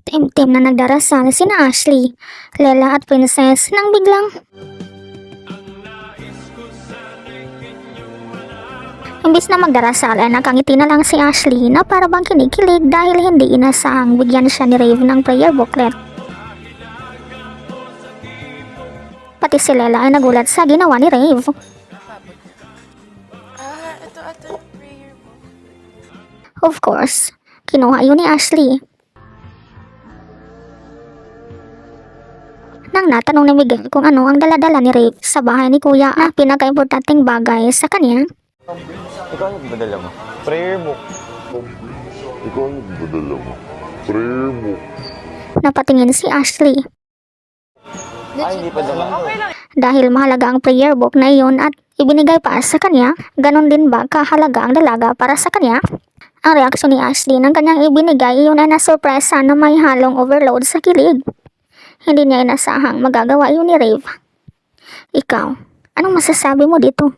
Tim-tim na nagdarasal sina Ashley, Lela at Princess nang biglang Imbis na magdarasal ay nakangiti na lang si Ashley na para bang kinikilig dahil hindi inasahang bigyan siya ni Rave ng prayer booklet. Pati si Lela ay nagulat sa ginawa ni Rave. Ah. Of course, kinuha yun ni Ashley. Nang natanong ni Miguel kung ano ang daladala ni Rave sa bahay ni Kuya na pinaka-importanting bagay sa kanya, Ikaw ano badala mo? Prayer book. Ikaw ang nagdadala mo. Prayer book. napatingin si Ashley Ay, hindi pa dala. Okay lang. dahil mahalaga ang prayer book na iyon at ibinigay pa sa kanya, ganon din ba kahalaga ang dalaga para sa kanya? Ang reaksyon ni Ashley ng kanyang ibinigay iyon ay nasurpresa na may halong overload sa kilig. Hindi niya inasahang magagawa yun ni Rave. Ikaw, anong masasabi mo dito?